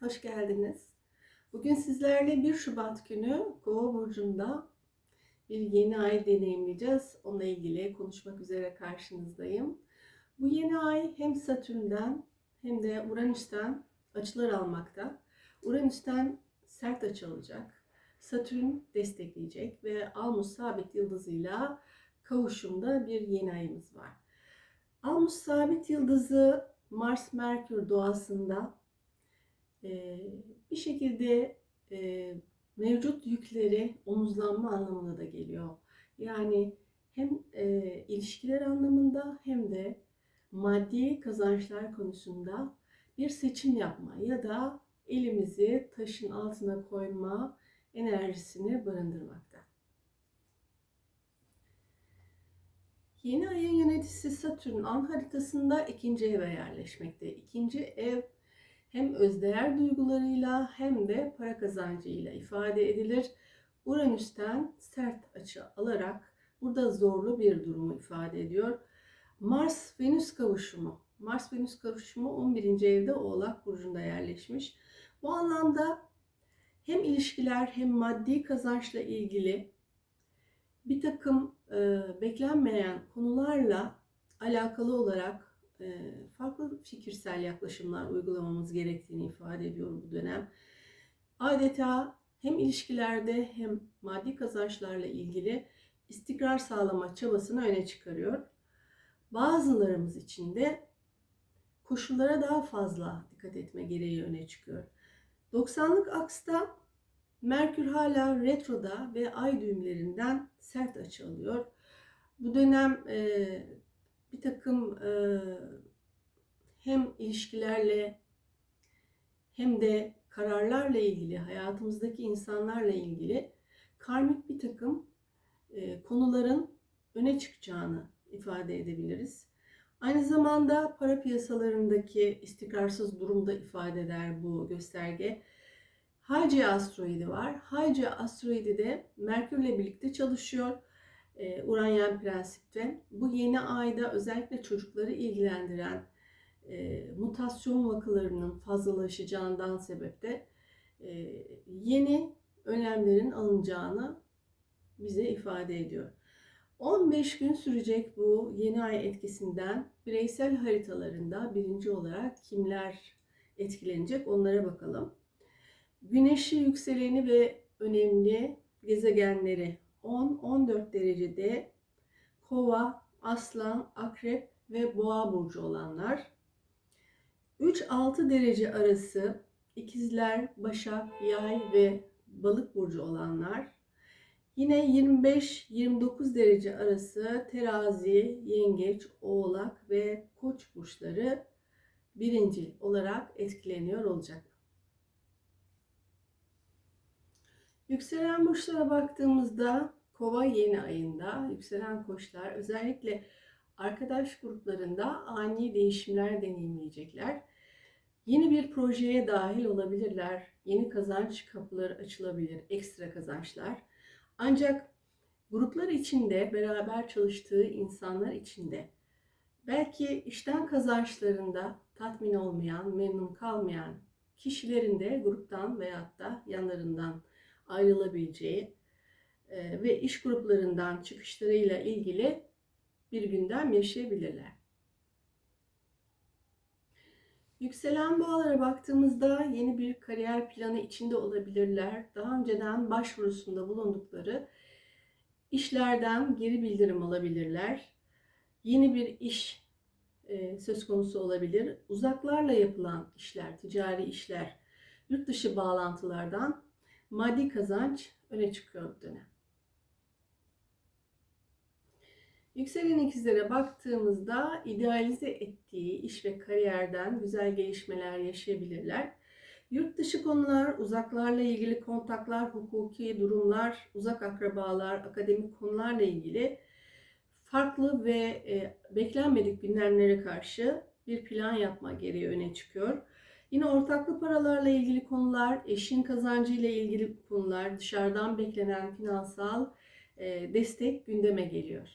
hoş geldiniz. Bugün sizlerle 1 Şubat günü Kova burcunda bir yeni ay deneyimleyeceğiz. Onunla ilgili konuşmak üzere karşınızdayım. Bu yeni ay hem Satürn'den hem de Uranüs'ten açılar almakta. Uranüs'ten sert açı alacak. Satürn destekleyecek ve Almus sabit yıldızıyla kavuşumda bir yeni ayımız var. Almus sabit yıldızı Mars Merkür doğasında bir şekilde mevcut yükleri omuzlanma anlamına da geliyor. Yani hem ilişkiler anlamında hem de maddi kazançlar konusunda bir seçim yapma ya da elimizi taşın altına koyma enerjisini barındırmakta. Yeni ayın yöneticisi Satürn an haritasında ikinci eve yerleşmekte. İkinci ev hem özdeğer duygularıyla hem de para kazancıyla ifade edilir. Uranüs'ten sert açı alarak burada zorlu bir durumu ifade ediyor. Mars-Venüs kavuşumu. Mars-Venüs kavuşumu 11. evde Oğlak Burcu'nda yerleşmiş. Bu anlamda hem ilişkiler hem maddi kazançla ilgili bir takım e, beklenmeyen konularla alakalı olarak farklı fikirsel yaklaşımlar uygulamamız gerektiğini ifade ediyor bu dönem. Adeta hem ilişkilerde hem maddi kazançlarla ilgili istikrar sağlama çabasını öne çıkarıyor. Bazılarımız için de koşullara daha fazla dikkat etme gereği öne çıkıyor. 90'lık aksta Merkür hala retroda ve ay düğümlerinden sert açı alıyor. Bu dönem e, bir takım e, hem ilişkilerle hem de kararlarla ilgili, hayatımızdaki insanlarla ilgili karmik bir takım e, konuların öne çıkacağını ifade edebiliriz. Aynı zamanda para piyasalarındaki istikrarsız durumda ifade eder bu gösterge. Haice asteroidi var. Haice asteroidi de Merkürle birlikte çalışıyor. E, Uranyen prensipte. Bu yeni ayda özellikle çocukları ilgilendiren e, mutasyon vakalarının fazlalaşacağından sebepte e, yeni önlemlerin alınacağını bize ifade ediyor. 15 gün sürecek bu yeni ay etkisinden bireysel haritalarında birinci olarak kimler etkilenecek onlara bakalım. Güneşi, yükseleni ve önemli gezegenleri 10-14 derecede Kova, Aslan, Akrep ve Boğa burcu olanlar. 3-6 derece arası İkizler, Başak, Yay ve Balık burcu olanlar. Yine 25-29 derece arası Terazi, Yengeç, Oğlak ve Koç burçları birinci olarak etkileniyor olacak. Yükselen burçlara baktığımızda Kova yeni ayında yükselen koçlar özellikle arkadaş gruplarında ani değişimler deneyimleyecekler. Yeni bir projeye dahil olabilirler. Yeni kazanç kapıları açılabilir, ekstra kazançlar. Ancak gruplar içinde, beraber çalıştığı insanlar içinde belki işten kazançlarında tatmin olmayan, memnun kalmayan kişilerin de gruptan veyahut da yanlarından ayrılabileceği e, ve iş gruplarından çıkışlarıyla ilgili bir gündem yaşayabilirler. Yükselen boğalara baktığımızda yeni bir kariyer planı içinde olabilirler. Daha önceden başvurusunda bulundukları işlerden geri bildirim alabilirler. Yeni bir iş e, söz konusu olabilir. Uzaklarla yapılan işler, ticari işler, yurt dışı bağlantılardan maddi kazanç öne çıkıyor bu dönem. Yükselen ikizlere baktığımızda idealize ettiği iş ve kariyerden güzel gelişmeler yaşayabilirler. Yurt dışı konular, uzaklarla ilgili kontaklar, hukuki durumlar, uzak akrabalar, akademik konularla ilgili farklı ve e, beklenmedik gündemlere karşı bir plan yapma gereği öne çıkıyor. Yine ortaklı paralarla ilgili konular, eşin kazancı ile ilgili konular, dışarıdan beklenen finansal e, destek gündeme geliyor.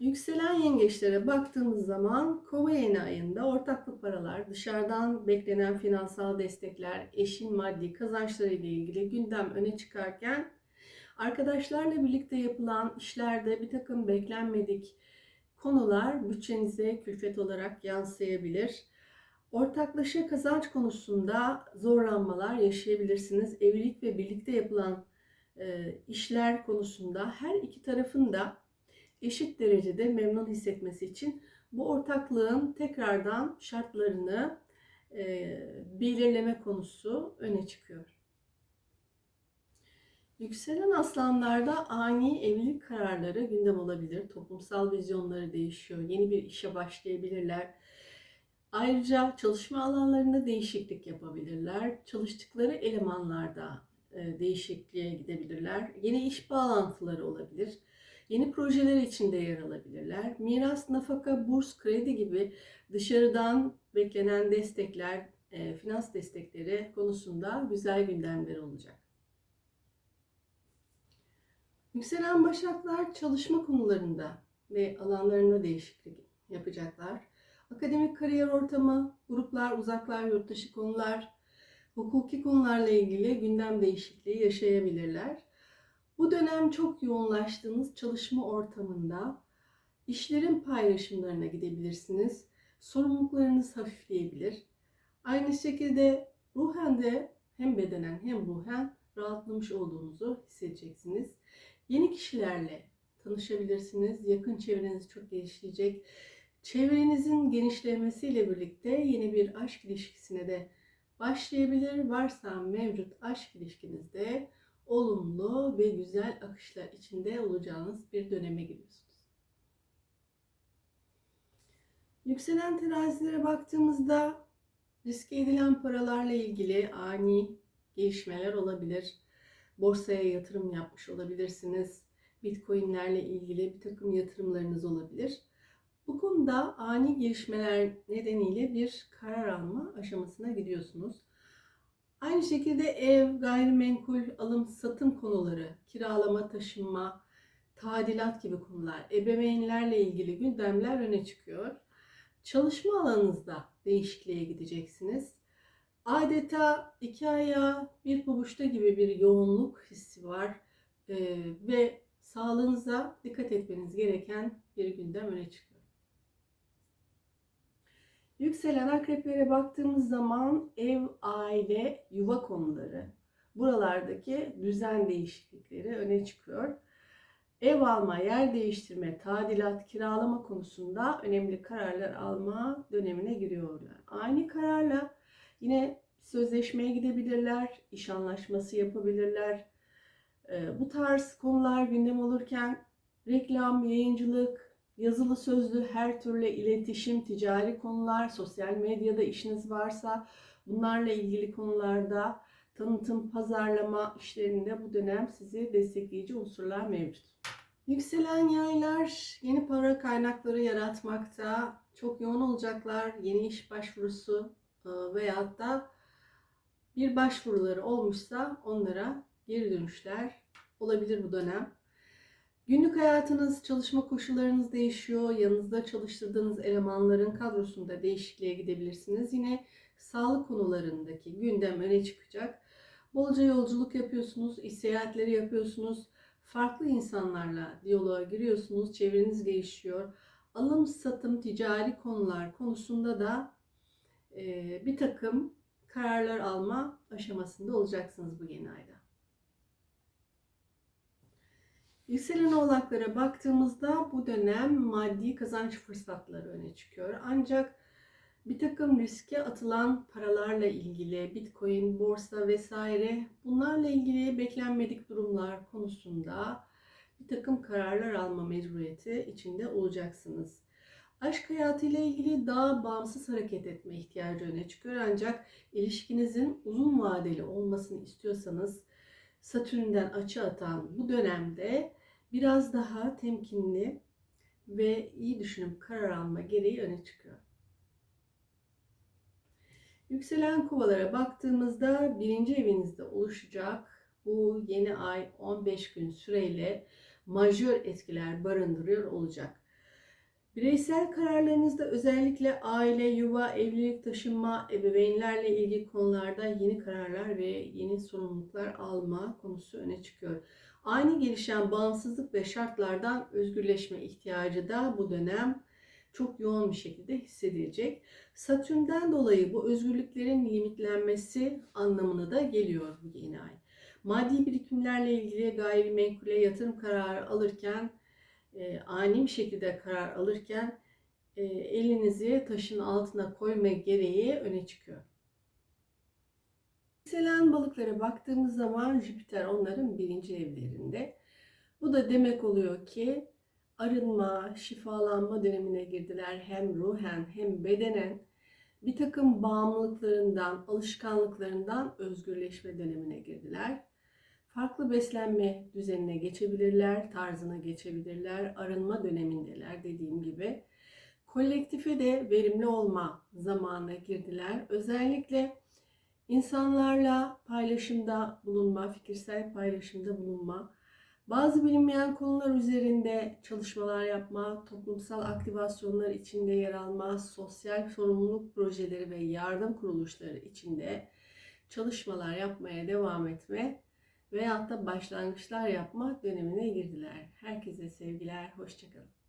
Yükselen yengeçlere baktığımız zaman kova yeni ayında ortaklı paralar, dışarıdan beklenen finansal destekler, eşin maddi kazançları ile ilgili gündem öne çıkarken arkadaşlarla birlikte yapılan işlerde bir takım beklenmedik konular bütçenize külfet olarak yansıyabilir. Ortaklaşa kazanç konusunda zorlanmalar yaşayabilirsiniz. Evlilik ve birlikte yapılan e, işler konusunda her iki tarafın da eşit derecede memnun hissetmesi için bu ortaklığın tekrardan şartlarını e, belirleme konusu öne çıkıyor. Yükselen aslanlarda ani evlilik kararları gündem olabilir. Toplumsal vizyonları değişiyor. Yeni bir işe başlayabilirler. Ayrıca çalışma alanlarında değişiklik yapabilirler. Çalıştıkları elemanlarda e, değişikliğe gidebilirler. Yeni iş bağlantıları olabilir. Yeni projeler içinde yer alabilirler. Miras, nafaka, burs, kredi gibi dışarıdan beklenen destekler, e, finans destekleri konusunda güzel gündemler olacak. Yükselen başaklar çalışma konularında ve alanlarında değişiklik yapacaklar. Akademik kariyer ortamı, gruplar, uzaklar, yurtdışı konular, hukuki konularla ilgili gündem değişikliği yaşayabilirler. Bu dönem çok yoğunlaştığınız çalışma ortamında işlerin paylaşımlarına gidebilirsiniz. Sorumluluklarınız hafifleyebilir. Aynı şekilde ruhen de hem bedenen hem ruhen rahatlamış olduğunuzu hissedeceksiniz. Yeni kişilerle tanışabilirsiniz. Yakın çevreniz çok genişleyecek. Çevrenizin genişlemesiyle birlikte yeni bir aşk ilişkisine de başlayabilir. Varsa mevcut aşk ilişkinizde olumlu ve güzel akışlar içinde olacağınız bir döneme giriyorsunuz. Yükselen terazilere baktığımızda riske edilen paralarla ilgili ani gelişmeler olabilir. Borsaya yatırım yapmış olabilirsiniz. Bitcoinlerle ilgili bir takım yatırımlarınız olabilir. Bu konuda ani gelişmeler nedeniyle bir karar alma aşamasına gidiyorsunuz. Aynı şekilde ev, gayrimenkul, alım, satım konuları, kiralama, taşınma, tadilat gibi konular, ebeveynlerle ilgili gündemler öne çıkıyor. Çalışma alanınızda değişikliğe gideceksiniz. Adeta iki ayağı bir pabuçta gibi bir yoğunluk hissi var ee, ve sağlığınıza dikkat etmeniz gereken bir gündem öne çıkıyor. Yükselen akreplere baktığımız zaman ev, aile, yuva konuları, buralardaki düzen değişiklikleri öne çıkıyor. Ev alma, yer değiştirme, tadilat, kiralama konusunda önemli kararlar alma dönemine giriyorlar. Aynı kararla yine sözleşmeye gidebilirler, iş anlaşması yapabilirler. Ee, bu tarz konular gündem olurken reklam, yayıncılık, yazılı sözlü her türlü iletişim, ticari konular, sosyal medyada işiniz varsa bunlarla ilgili konularda tanıtım, pazarlama işlerinde bu dönem sizi destekleyici unsurlar mevcut. Yükselen yaylar yeni para kaynakları yaratmakta çok yoğun olacaklar. Yeni iş başvurusu veyahut da bir başvuruları olmuşsa onlara geri dönüşler olabilir bu dönem. Günlük hayatınız, çalışma koşullarınız değişiyor. Yanınızda çalıştırdığınız elemanların kadrosunda değişikliğe gidebilirsiniz. Yine sağlık konularındaki gündem öne çıkacak. Bolca yolculuk yapıyorsunuz, iş seyahatleri yapıyorsunuz. Farklı insanlarla diyaloğa giriyorsunuz. Çevreniz değişiyor. Alım, satım, ticari konular konusunda da bir takım kararlar alma aşamasında olacaksınız bu yeni ayda. Yükselen oğlaklara baktığımızda bu dönem maddi kazanç fırsatları öne çıkıyor. Ancak bir takım riske atılan paralarla ilgili bitcoin, borsa vesaire bunlarla ilgili beklenmedik durumlar konusunda bir takım kararlar alma mecburiyeti içinde olacaksınız. Aşk hayatıyla ilgili daha bağımsız hareket etme ihtiyacı öne çıkıyor ancak ilişkinizin uzun vadeli olmasını istiyorsanız Satürn'den açı atan bu dönemde biraz daha temkinli ve iyi düşünüp karar alma gereği öne çıkıyor. Yükselen kovalara baktığımızda birinci evinizde oluşacak bu yeni ay 15 gün süreyle majör etkiler barındırıyor olacak. Bireysel kararlarınızda özellikle aile, yuva, evlilik, taşınma, ebeveynlerle ilgili konularda yeni kararlar ve yeni sorumluluklar alma konusu öne çıkıyor. Ani gelişen bağımsızlık ve şartlardan özgürleşme ihtiyacı da bu dönem çok yoğun bir şekilde hissedilecek. Satürn'den dolayı bu özgürlüklerin limitlenmesi anlamına da geliyor bu yeni ay. Maddi birikimlerle ilgili gayrimenkule yatırım kararı alırken e, ani bir şekilde karar alırken e, elinizi taşın altına koyma gereği öne çıkıyor. Yükselen balıklara baktığımız zaman Jüpiter onların birinci evlerinde. Bu da demek oluyor ki arınma, şifalanma dönemine girdiler hem ruhen hem bedenen bir takım bağımlılıklarından, alışkanlıklarından özgürleşme dönemine girdiler. Farklı beslenme düzenine geçebilirler, tarzına geçebilirler, arınma dönemindeler dediğim gibi. Kolektife de verimli olma zamanına girdiler. Özellikle insanlarla paylaşımda bulunma, fikirsel paylaşımda bulunma, bazı bilinmeyen konular üzerinde çalışmalar yapma, toplumsal aktivasyonlar içinde yer alma, sosyal sorumluluk projeleri ve yardım kuruluşları içinde çalışmalar yapmaya devam etme veyahut da başlangıçlar yapma dönemine girdiler. Herkese sevgiler, hoşçakalın.